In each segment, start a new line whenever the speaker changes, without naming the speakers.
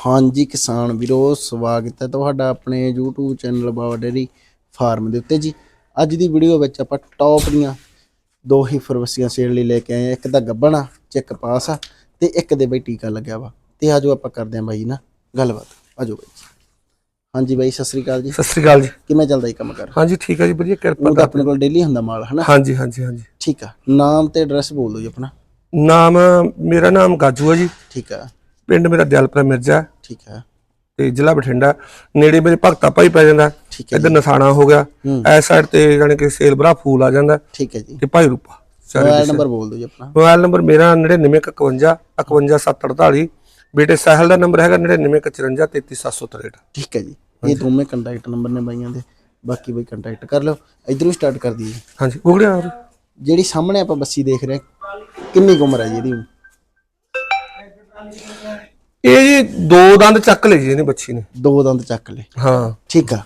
ਹਾਂਜੀ ਕਿਸਾਨ ਵੀਰੋ ਸਵਾਗਤ ਹੈ ਤੁਹਾਡਾ ਆਪਣੇ YouTube channel Baba dairy farm ਦੇ ਉੱਤੇ ਜੀ। ਅੱਜ ਦੀ ਵੀਡੀਓ ਵਿੱਚ ਆਪਾਂ ਟੌਪ ਦੀਆਂ ਦੋ ਹੀ ਫਰਵਸੀਆਂ ਸੇਲ ਲਈ ਲੈ ਕੇ ਆਏ ਇੱਕ ਤਾਂ ਗੱਬਣਾ ਚੈੱਕ ਪਾਸ ਆ ਤੇ ਇੱਕ ਦੇ ਬਈ ਟੀਕਾ ਲੱਗਿਆ ਵਾ। ਤੇ ਆਜੋ ਆਪਾਂ ਕਰਦੇ ਹਾਂ ਬਾਈ ਨਾ ਗੱਲਬਾਤ। ਆਜੋ ਬਾਈ। ਹਾਂਜੀ ਬਾਈ ਸਤਿ ਸ੍ਰੀ ਅਕਾਲ ਜੀ।
ਸਤਿ ਸ੍ਰੀ ਅਕਾਲ ਜੀ।
ਕਿਵੇਂ ਚੱਲਦਾ ਜੀ ਕੰਮ ਕਰ
ਹਾਂਜੀ ਠੀਕ ਹੈ ਜੀ ਵਧੀਆ ਕਿਰਪਾ
ਉਹ ਤਾਂ ਆਪਣੇ ਕੋਲ ਡੇਲੀ ਹੁੰਦਾ ਮਾਲ ਹਨਾ?
ਹਾਂਜੀ ਹਾਂਜੀ ਹਾਂਜੀ।
ਠੀਕ ਆ। ਨਾਮ ਤੇ ਐਡਰੈਸ ਬੋਲ ਦਿਓ ਜੀ ਆਪਣਾ।
ਨਾਮ ਮੇਰਾ ਨਾਮ ਗਾਜੂ ਹੈ ਜੀ।
ਠੀਕ ਆ।
ਪਿੰਡ ਮੇਰਾ ਦਿਆਲਪੁਰਾ ਮਿਰਜ਼ਾ।
ਠੀਕ ਆ
ਤੇ ਜ਼ਿਲ੍ਹਾ ਬਠਿੰਡਾ। ਨੇੜੇ ਮੇਰੇ ਭਗਤਾ ਭਾਈ ਪੈ ਜਾਂਦਾ।
ਠੀਕ ਹੈ
ਇੱਧਰ ਨਸਾਣਾ ਹੋ ਗਿਆ।
ਹੂੰ।
ਐਸ ਸਾਈਡ ਤੇ ਜਾਣੀ ਕਿ ਸੇਲਬਰਾ ਫੂਲ ਆ ਜਾਂਦਾ।
ਠੀਕ ਹੈ ਜੀ।
ਤੇ ਭਾਈ ਰੂਪਾ
ਮੋਬਾਈਲ ਨੰਬਰ ਬੋਲ ਦਿਓ ਜੀ ਆਪਣਾ।
ਮੋਬਾਈਲ ਨੰਬਰ ਮੇਰਾ 9951 51748 ਬੇਟੇ ਸਾਹਿਲ ਦਾ ਨੰਬਰ ਹੈਗਾ 9954 33763
ਠੀਕ ਹੈ ਜੀ। ਇਹ ਦੋਵੇਂ ਕੰਟੈਕਟ ਨੰਬਰ ਨੇ ਬਾਈਆਂ ਦੇ। ਬਾਕੀ ਬਈ ਕੰਟੈਕਟ ਕਰ ਲਓ। ਇਧਰੋਂ ਸਟਾਰਟ ਕਰ ਦਈਏ।
ਹਾਂਜੀ ਗੁਗੜਿਆ
ਜਿਹੜੀ ਸਾਹਮਣੇ ਆਪਾਂ ਬੱਸੀ ਦੇਖ ਰਹੇ ਹਾਂ, ਕਿੰਨੀ ਉਮਰ ਹੈ ਜੀ ਇਹਦੀ?
ਇਹ ਜੀ ਦੋ ਦੰਦ ਚੱਕ ਲਏ ਜੀ ਇਹਨੇ ਬੱਚੀ ਨੇ।
ਦੋ ਦੰਦ ਚੱਕ ਲਏ।
ਹਾਂ।
ਠੀਕ ਆ।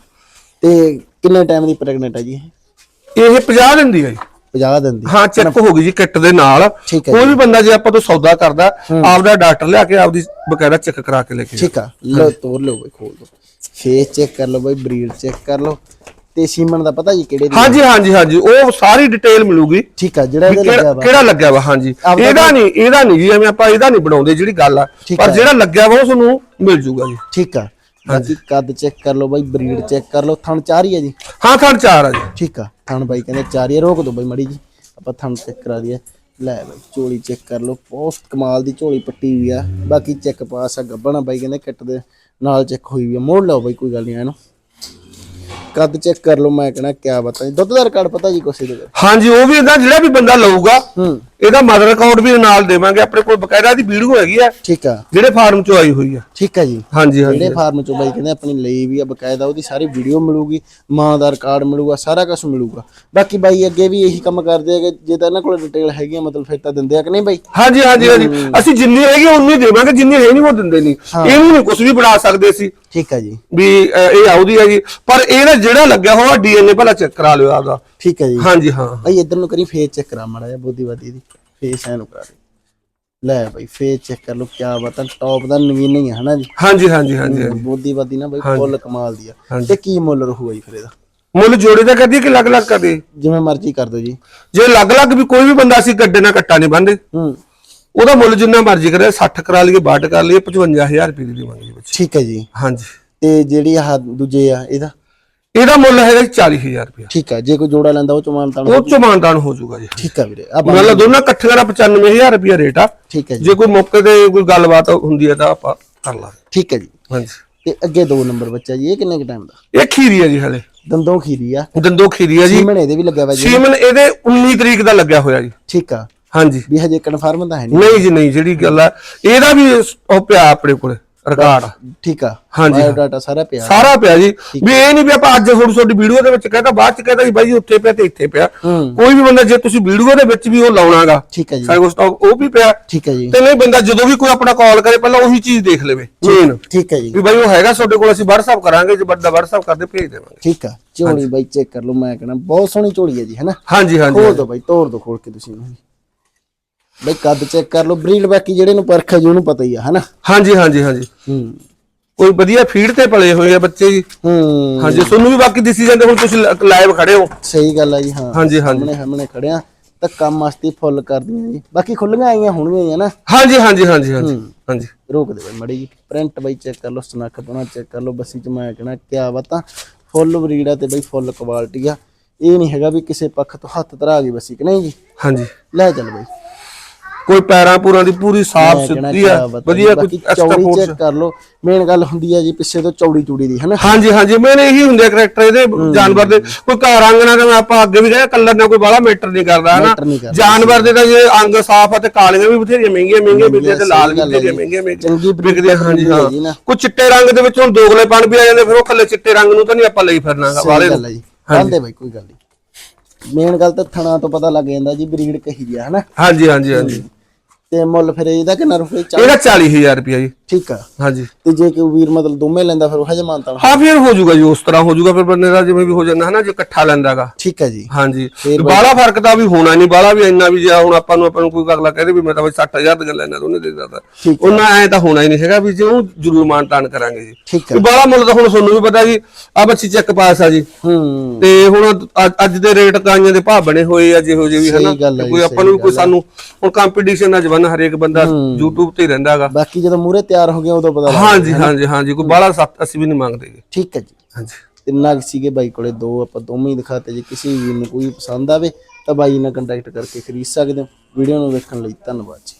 ਤੇ ਕਿੰਨੇ ਟਾਈਮ ਦੀ ਪ੍ਰੈਗਨੈਂਟ ਹੈ ਜੀ ਇਹ?
ਇਹ 50 ਦਿੰਦੀ ਹੈ ਜੀ।
50 ਦਿਨ ਦੀ।
ਹਾਂ ਚੈੱਕ ਹੋ ਗਈ ਜੀ ਕਿੱਟ ਦੇ ਨਾਲ। ਕੋਈ ਵੀ ਬੰਦਾ ਜੇ ਆਪਾਂ ਤੋਂ ਸੌਦਾ ਕਰਦਾ ਆਪਦਾ ਡਾਕਟਰ ਲਿਆ ਕੇ ਆਪਦੀ ਬਕਾਇਦਾ ਚੈੱਕ ਕਰਾ ਕੇ ਲੈ ਕੇ।
ਠੀਕ ਆ। ਲਓ ਤੋਰ ਲਓ ਬਈ ਖੋਲ ਲਓ ਫੇਸ ਚੈੱਕ ਕਰ ਲਓ ਬਈ ਬਰੀਡ ਚੈੱਕ ਕਰ ਲਓ। ਤੇ ਸੀਮਨ ਦਾ ਪਤਾ ਜੀ ਕਿਹੜੇ ਦੀ
ਹਾਂਜੀ ਹਾਂਜੀ ਹਾਂਜੀ। ਉਹ ਸਾਰੀ ਡਿਟੇਲ ਮਿਲੂਗੀ।
ਠੀਕ ਆ ਜਿਹੜਾ ਇਹਦੇ ਲੱਗਿਆ ਵਾ।
ਕਿਹੜਾ ਲੱਗਿਆ ਵਾ ਹਾਂਜੀ।
ਆਪਦਾ
ਇਹਦਾ ਨਹੀਂ ਇਹਦਾ ਨਹੀਂ ਜੀ ਐਵੇਂ ਆਪਾਂ ਇਹਦਾ ਨਹੀਂ ਬਣਾਉਂਦੇ ਜਿਹੜੀ ਗੱਲ ਆ।
ਠੀਕ
ਪਰ। ਜਿਹੜਾ ਲੱਗਿਆ ਵਾ ਉਹ ਤੁਹਾਨੂੰ ਮਿਲ ਜੂਗਾ ਜੀ।
ਠੀਕ ਆ। ਬਾਕੀ ਕੱਦ ਚੈੱਕ ਕਰ ਲਓ ਬਈ ਬਰੀਡ ਚੈੱਕ ਕਰ ਲਓ। ਥਣ ਚਾਰ ਹੀ ਹੈ ਜੀ?
ਹਾਂ ਥਣ ਚਾਰ ਆ ਜੀ।
ਠੀਕ ਆ। ਥਣ ਬਾਈ ਕਹਿੰਦੇ ਚਾਰ ਹੀ ਆ, ਰੋਕ ਦੋ ਬਾਈ ਮੜੀ ਜੀ। ਆਪਾਂ ਥਣ ਚੈੱਕ ਕਰਾ ਦਈਏ ਲੈ ਬਾਈ ਝੋਲੀ ਚੈੱਕ ਕਰ ਲਓ। ਬਹੁਤ ਕਮਾਲ ਦੀ ਝੋਲੀ ਪੱਟੀ ਹੋਈ ਆ। ਬਾਕੀ ਚੈੱਕ ਪਾਸ ਆ ਗੱਬਣਾ ਬਾਈ ਕਹਿੰਦੇ ਕਿੱਟ ਦੇ ਨਾਲ ਚੈੱਕ ਹੋਈ ਹੋਈ ਆ। ਮੋੜ ਲਓ ਬਾਈ ਕੋਈ ਗੱਲ ਨਹੀਂ ਇਹਨੂੰ ਕੱਦ ਚੈੱਕ ਕਰ ਲਓ ਮੈਂ ਕਹਿਣਾ ਕਿਆ ਬਤਾ। ਦੁੱਧ ਦਾ ਰਿਕਾਰਡ ਪਤਾ ਜੀ ਕੁਛ ਇਹਦੇ
ਹਾਂਜੀ ਉਹ ਵੀ ਇਹਦਾ ਜਿਹੜਾ ਵੀ ਬੰਦਾ ਲਊਗਾ ਇਹਦਾ ਮਦਰ ਅਕਾਊਂਟ ਵੀ ਨਾਲ ਦੇਵਾਂਗੇ ਆਪਣੇ ਕੋਲ ਬਕਾਇਦਾ ਦੀ ਵੀਡੀਓ ਹੈਗੀ ਆ।
ਠੀਕ ਆ।
ਜਿਹੜੇ ਫਾਰਮ ਚੋਂ ਆਈ ਹੋਈ ਆ।
ਠੀਕ ਆ ਜੀ।
ਹਾਂਜੀ ਹਾਂਜੀ।
ਜਿਹੜੇ ਫਾਰਮ ਚੋਂ ਬਾਈ ਕਹਿੰਦੇ ਆਪਣੀ ਲਈ ਵੀ ਆ ਬਕਾਇਦਾ ਉਹਦੀ ਸਾਰੀ ਵੀਡੀਓ ਮਿਲੂਗੀ ਮਾਂ ਦਾ ਰਿਕਾਰਡ ਮਿਲੂਗਾ ਸਾਰਾ ਕੁਝ ਮਿਲੂਗਾ। ਬਾਕੀ ਬਾਈ ਅੱਗੇ ਵੀ ਇਹੀ ਕੰਮ ਕਰਦੇ ਹੈਗੇ ਜੇ ਤਾਂ ਇਹਨਾਂ ਕੋਲ ਡਿਟੇਲ ਹੈਗੀ ਆ ਮਤਲਬ ਫਿਰ ਤਾਂ ਦਿੰਦੇ ਆ ਕਿ ਨਹੀਂ ਬਾਈ?
ਹਾਂਜੀ ਹਾਂਜੀ ਹਾਂਜੀ। ਅਸੀਂ ਜਿੰਨੀ ਹੈਗੀ ਉਨੀ ਦੇਵਾਂਗੇ ਜਿੰਨੀ ਹੈ ਨਹੀਂ ਉਹ ਦਿੰਦੇ ਨਹੀਂ ਇਹਨੂੰ ਨਹੀਂ ਕੁਝ ਵੀ ਬਣਾ ਸਕਦੇ ਸੀ
ਠੀਕ ਆ ਜੀ।
ਵੀ ਇਹ ਆਉਦੀ ਹੈਗੀ। ਪਰ ਇਹਦਾ ਜਿਹੜਾ ਲੱਗਿਆ ਹੋਇਆ ਡੀਐਨਏ ਭਲਾ ਚੈੱਕ ਕਰਾ ਲਿਓ ਆਪਦਾ।
ਠੀਕ ਹੈ ਜੀ।
ਹਾਂਜੀ ਹਾਂ।
ਭਾਈ ਇਧਰ ਨੂੰ ਕਰੀ ਫੇਸ ਚੈੱਕ ਕਰਾ ਮਾੜਾ ਜਿਹਾ ਬੋਧੀਵਾਦੀ ਦੀ। ਫੇਸ ਐ ਨੂੰ ਕਰਾ ਦੇ। ਲੈ ਭਾਈ ਫੇਸ ਚੈੱਕ ਕਰ ਲੋ ਕਿਆ ਬਾਤ ਹੈ ਟੌਪ ਦਾ ਨਵੀਨ ਹੀ ਹੈ ਹਨਾ ਜੀ?
ਹਾਂਜੀ ਹਾਂਜੀ ਹਾਂਜੀ।
ਬੋਧੀਵਾਦੀ ਨਾ ਭਾਈ ਫੁੱਲ ਕਮਾਲ ਦੀ ਆ। ਤੇ ਕੀ ਮੁੱਲ ਰਹੂਗਾ ਜੀ ਫਿਰ ਇਹਦਾ?
ਮੁੱਲ ਜੋੜੇ ਦਾ ਕਰਦੀ ਕਿ ਅਲੱਗ ਅਲੱਗ ਕਰਦੀ
ਜਿਵੇਂ ਮਰਜ਼ੀ ਕਰ ਦਿਓ ਜੀ।
ਜੇ ਅਲੱਗ ਅਲੱਗ ਵੀ ਕੋਈ ਵੀ ਬੰਦਾ ਅਸੀਂ ਗੱਡੇ ਨਾਲ ਕੱਟਾ ਨਹੀਂ ਬੰਦੇ
ਹੂੰ।
ਉਹਦਾ ਮੁੱਲ ਜਿੰਨਾ ਮਰਜ਼ੀ ਕਰੇ 60 ਕਰਾ ਲਈਏ 62 ਕਰ ਲਈਏ 55000 ਰੁਪਏ ਦੀ ਦੇਵਾਂਗੇ ਜੀ ਬੱਚੇ
ਠੀਕ ਹੈ ਜੀ।
ਹਾਂਜੀ।
ਤੇ ਜਿਹੜੀ ਆਹ ਦੂਜੇ ਆ ਇਹਦਾ?
ਇਹਦਾ ਮੁੱਲ ਹੈਗਾ ਜੀ 40000 ਰੁਪਏ
ਠੀਕ ਆ ਜੇ ਕੋਈ ਜੋੜਾ ਲੈਂਦਾ ਉਹ ਚ ਮਾਨਤਾ
ਉਹ ਚੋਂ ਮਾਨਦਾਨ ਹੋ ਜਾਊਗਾ ਜੀ
ਠੀਕ ਆ ਵੀਰੇ ਆ
ਮਤਲਬ ਦੋਨਾਂ ਇਕੱਠਿਆਂ ਦਾ 95000 ਰੁਪਏ ਰੇਟ ਆ।
ਠੀਕ ਹੈ ਜੀ।
ਜੇ ਕੋਈ ਮੌਕੇ ਤੇ ਕੋਈ ਗੱਲਬਾਤ ਹੁੰਦੀ ਹੈ ਤਾਂ ਆਪਾਂ ਕਰ ਲਾਂਗੇ।
ਠੀਕ ਹੈ ਜੀ।
ਹਾਂਜੀ।
ਤੇ ਅੱਗੇ ਦੋ ਨੰਬਰ ਬੱਚਾ ਜੀ ਇਹ ਕਿੰਨੇ ਕ ਟਾਈਮ ਦਾ?
ਇਹ ਖੀਰੀ ਹੈ ਜੀ ਹਲੇ।
ਦੰਦੋਂ ਖੀਰੀ ਆ।
ਦੰਦੋ ਖੀਰੀ ਹੈ ਜੀ।
ਸੀਮਨ ਇਹਦੇ ਵੀ ਲੱਗਿਆ ਵਾ ਜੀ।
ਸੀਮਨ ਇਹਦੇ 19 ਤਰੀਕ ਦਾ ਲੱਗਿਆ ਹੋਇਆ ਜੀ।
ਠੀਕ ਆ।
ਹਾਂਜੀ।
ਵੀ ਹਜੇ ਕਨਫਰਮ ਤਾਂ ਹੈ ਨਹੀਂ
ਨਹੀਂ ਜੀ ਨਹੀਂ ਜਿਹੜੀ ਗੱਲ ਆ ਇਹਦਾ ਵੀ ਉਹ ਪਿਆ ਆਪਣੇ ਕੋਲੇ। ਰਿਕਾਰਡ
ਠੀਕ ਆ।
ਹਾਂਜੀ।
ਡਾਟਾ ਸਾਰਾ ਪਿਆ।
ਸਾਰਾ ਪਿਆ ਜੀ। ਵੀ ਇਹ ਨਹੀਂ ਵੀ ਆਪਾਂ ਅੱਜ ਹੁਣ ਤੁਹਾਡੀ ਵੀਡੀਓ ਦੇ ਵਿੱਚ ਕਹਿੰਦਾ ਬਾਅਦ ਚ ਕਹਿੰਦਾ ਜੀ ਬਾਈ ਉੱਥੇ ਪਿਆ ਤੇ ਇੱਥੇ ਪਿਆ। ਕੋਈ ਵੀ ਬੰਦਾ ਜੇ ਤੁਸੀਂ ਵੀਡੀਓ ਦੇ ਵਿੱਚ ਵੀ ਉਹ ਲਾਉਣਾਗਾ
ਠੀਕ ਹੈ ਜੀ।
ਸਾਡੇ ਕੋਲ ਸਟਾਕ ਉਹ ਵੀ ਪਿਆ।
ਠੀਕ ਹੈ ਜੀ।
ਤੇ ਨਹੀਂ ਬੰਦਾ ਜਦੋਂ ਵੀ ਕੋਈ ਆਪਣਾ ਕਾਲ ਕਰੇ ਪਹਿਲਾਂ ਉਹੀ ਚੀਜ਼ ਦੇਖ ਲਵੇ ਮੇਨ
ਠੀਕ ਹੈ ਜੀ।
ਵੀ ਬਾਈ ਉਹ ਹੈਗਾ ਤੁਹਾਡੇ ਕੋਲ ਅਸੀਂ WhatsApp ਕਰਾਂਗੇ ਜੇ ਬੰਦਾ WhatsApp ਕਰਦੇ ਭੇਜ ਦੇਵਾਂਗੇ।
ਠੀਕ ਆ। ਝੋਲੀ ਬਾਈ ਚੈੱਕ ਕਰ ਲਓ ਮੈਂ ਕਹਿੰਦਾ ਬਹੁਤ ਸੋਹਣੀ ਝੋਲੀ ਹੈ ਜੀ ਹੈਨਾ
ਹਾਂਜੀ ਹਾਂਜੀ
ਖੋਲ ਦੋ ਬਾਈ ਤੋੜ ਦੋ ਖੋਲ ਕੇ ਤੁਸੀਂ। ਬਾਈ ਕੱਦ ਚੈੱਕ ਕਰ ਲਓ ਬਰੀਡ ਬਾਕੀ ਜਿਹੜੇ ਨੂੰ ਪਰਖ ਹੈ ਜੀ ਉਹਨੂੰ ਪਤਾ ਹੀ ਆ ਹੈਨਾ?
ਹਾਂਜੀ ਹਾਂਜੀ ਹਾਂਜੀ।
ਹੂੰ।
ਕੋਈ ਵਧੀਆ ਫੀਡ ਤੇ ਪਲੇ ਹੋਏ ਆ ਬੱਚੇ ਜੀ।
ਹੂੰ।
ਹਾਂਜੀ ਤੁਹਾਨੂੰ ਵੀ ਬਾਕੀ ਦਿਸੀ ਜਾਂਦੇ ਹੁਣ ਤੁਸੀਂ ਲਾਈਵ ਖੜੇ ਹੋ।
ਸਹੀ ਗੱਲ ਆ ਜੀ ਹਾਂ।
ਹਾਂਜੀ ਹਾਂਜੀ।
ਸਾਹਮਣੇ ਸਾਹਮਣੇ ਖੜਿਆ ਤਾਂ ਕੰਮ ਮਸਤੀ ਫੁੱਲ ਕਰਦੀਆਂ ਜੀ। ਬਾਕੀ ਖੁੱਲੀਆਂ ਆਈਆਂ ਹੋਣਗੀਆਂ ਹੀ ਨਾ
ਹਾਂਜੀ ਹਾਂਜੀ ਹਾਂਜੀ ਹਾਂਜੀ। ਹਾਂਜੀ।
ਰੋਕ ਦੇ ਬਾਈ ਮੜੀ ਜੀ। ਪ੍ਰਿੰਟ ਬਾਈ ਚੈੱਕ ਕਰ ਲਓ ਸਨੱਖ ਬਣਾ ਚੈੱਕ ਕਰ ਲਓ ਬੱਸੀ ਚ ਮੈਂ ਕਹਿਣਾ ਕਿਆ ਬਾਤਾਂ। ਫੁੱਲ ਬਰੀਡ ਆ ਤੇ ਬਾਈ ਫੁੱਲ ਕੁਆਲਿਟੀ ਆ। ਇਹ ਨਹੀਂ ਹੈਗਾ ਵੀ ਕਿਸੇ ਪੱਖ ਤੋਂ ਹੱਥ ਧਰਾ ਗਈ ਬੱਸੀ ਕਿ ਨਹੀਂ ਜੀ?
ਹਾਂਜੀ।
ਲੈ ਚੱਲ ਬਾਈ।
ਕੋਈ ਪੈਰਾਂ ਪੂਰਾਂ ਦੀ ਪੂਰੀ ਸਾਫ਼ ਸੁਥਰੀ ਆ ਵਧੀਆ ਕੋਈ ਐਕਸਟਰਾ ਫੋਰਸ
ਚੈੱਕ ਕਰ ਲਓ। ਮੇਨ ਗੱਲ ਹੁੰਦੀ ਆ ਜੀ ਪਿੱਛੇ ਤੋਂ ਚੌੜੀ ਚੂੜੀ ਦੀ ਹਨਾ?
ਹਾਂਜੀ ਹਾਂਜੀ ਮੈਨੇ ਇਹੀ ਹੁੰਦੇ ਕਰੈਕਟਰ ਇਹਦੇ ਜਾਨਵਰ ਦੇ ਕੋਈ ਘਰ ਰੰਗ ਨਾਲ ਤਾਂ ਆਪਾਂ ਅੱਗੇ ਵੀ ਕਹੇ ਕਲਰ ਨਾਲ ਕੋਈ ਬਾਹਲਾ ਮੈਟਰ ਨਹੀਂ ਕਰਦਾ ਹਨਾ? ਜਾਨਵਰ ਦੇ ਤਾਂ ਜੇ ਅੰਗ ਸਾਫ਼ ਆ ਤੇ ਕਾਲੀਆਂ ਵੀ ਬਥੇਰੀਆਂ ਮਹਿੰਗੀਆਂ ਮਹਿੰਗੀਆਂ ਵਿਕਦੀਆਂ ਤੇ ਲਾਲ ਵੀ
ਹੈ
ਬਥੇਰੀਆਂ। ਮਹਿੰਗੀਆਂ
ਚੰਗੀ
ਵਿਕਦੀਆਂ ਹਾਂਜੀ
ਹੈ।
ਹਾਂ
ਨਾ।
ਕੋਈ ਚਿੱਟੇ ਰੰਗ ਦੇ ਵਿੱਚ ਹੁਣ ਦੋਗਲੇ ਪਣ ਵੀ ਆ ਜਾਂਦੇ ਫਿਰ ਉਹ ਕੱਲੇ ਚਿੱਟੇ ਰੰਗ ਨੂੰ ਤਾਂ ਨਹੀਂ ਆਪਾਂ ਲਈ ਫਿਰਨਾਗਾ ਵਾਲੇ
ਗੱਲ ਆ ਜੀ। ਕਹਿੰਦੇ ਬਾਈ ਕੋਈ ਗੱਲ ਨਹੀਂ। ਮੇਨ ਗੱਲ ਤਾਂ ਥਣਾ ਤੋਂ ਪਤਾ ਲੱਗ ਜਾਂਦਾ ਜੀ ਬਰੀਡ ਕਹੀ ਆ ਹਨਾ?
ਹਾਂਜੀ ਹਾਂਜੀ ਹਾਂਜੀ।
ਤੇ ਮੁੱਲ ਫਿਰ ਇਹਦਾ ਕਿੰਨਾ ਰੁਪਏ?
ਇਹਦਾ 40000 ਰੁਪਇਆ ਜੀ।
ਠੀਕ ਆ।
ਹਾਂਜੀ।
ਤੇ ਜੇ ਕੋਈ ਵੀਰ ਮਤਲਬ ਦੋਵੇਂ ਲੈਂਦਾ ਫਿਰ ਉਹ ਹਜੇ ਮਾਨਤਾ
ਹਾਂ ਫਿਰ ਹੋ ਜਾਊਗਾ ਜੀ ਉਸ ਤਰ੍ਹਾਂ ਹੋ ਜਾਊਗਾ ਫਿਰ ਬੰਦੇ ਦਾ ਜਿਵੇਂ ਵੀ ਹੋ ਜਾਂਦਾ ਹੈ ਨਾ ਜੇ ਇਕੱਠਾ ਲੈਂਦਾਗਾ।
ਠੀਕ ਆ ਜੀ।
ਹਾਂਜੀ। ਬਾਹਲਾ ਫ਼ਰਕ ਤਾਂ ਵੀ ਹੋਣਾ ਨਹੀਂ ਬਾਹਲਾ ਵੀ ਇੰਨਾ ਵੀ ਜੇ ਹੁਣ ਆਪਾਂ ਨੂੰ ਆਪਾਂ ਨੂੰ ਕੋਈ ਅਗਲਾ ਕਹਦੇ ਵੀ ਮੈਂ ਤਾਂ ਬਈ 60000 ਦੀਆਂ ਲੈਣਾ ਉਹਨੇ ਦੇ
ਠੀਕ
ਉਹਨਾਂ ਐ ਤਾਂ ਹੋਣਾ ਹੀ ਨਹੀਂ ਹੈਗਾ ਵੀ ਜੇ ਉਹ ਜ਼ਰੂਰ ਮਾਨ ਤਾਨ ਕਰਾਂਗੇ ਜੀ।
ਠੀਕ
ਵੀ ਬਾਹਲਾ ਮੁੱਲ ਤਾਂ ਹੁਣ ਤੁਹਾਨੂੰ ਵੀ ਪਤਾ ਜੀ ਆ ਬੱਚੀ ਚੈੱਕ ਪਾਸ ਆ ਜੀ।
ਹੂੰ।
ਤੇ ਹੁਣ ਅੱਜ- ਦੇ ਰੇਟ ਕਾਈਆਂ ਦੇ ਭਾਅ ਬਣੇ ਹੋਏ ਆ ਜਿਹੋ ਜਿਹੇ ਵੀ ਹਨਾ। ਕੋਈ ਆਪਾਂ ਨੂੰ ਵੀ ਕੋਈ ਸਾਨੂੰ ਹੁਣ ਕੰਪੀਟੀਸ਼ਨ ਦਾ ਜ਼ਮਾਨਾ ਹਰੇਕ ਬੰਦਾ YouTube ਤੇ ਹੀ ਰਹਿੰਦਾ ਹੈਗਾ
ਬਾਕੀ ਜਦੋਂ ਮੂਰੇ ਤਿਆਰ ਹੋ ਗਿਆ ਉਦੋਂ ਪਤਾ ਲੱਗ
ਹਾਂਜੀ ਹਾਂਜੀ ਹਾਂਜੀ ਕੋਈ ਬਾਹਲਾ ਸੱਤ ਅਸੀਂ ਵੀ ਨਹੀਂ ਮੰਗਦੇ ਜੀ
ਠੀਕ ਹੈ ਜੀ।
ਹਾਂਜੀ।
ਤੇ ਨਗ ਸੀਗੇ ਬਾਈ ਕੋਲੇ ਦੋ ਆਪਾਂ ਦੋਵੇਂ ਹੀ ਦਿਖਾਤੇ ਜੇ ਕਿਸੇ ਵੀ ਨੂੰ ਕੋਈ ਪਸੰਦ ਆਵੇ ਤਾਂ ਬਾਈ ਨਾਲ ਕੰਟੈਕਟ ਕਰਕੇ ਖਰੀਦ ਸਕਦੇ ਹੋ। ਵੀਡੀਓ ਨੂੰ ਵੇਖਣ ਲਈ ਧੰਨਵਾਦ ਜੀ।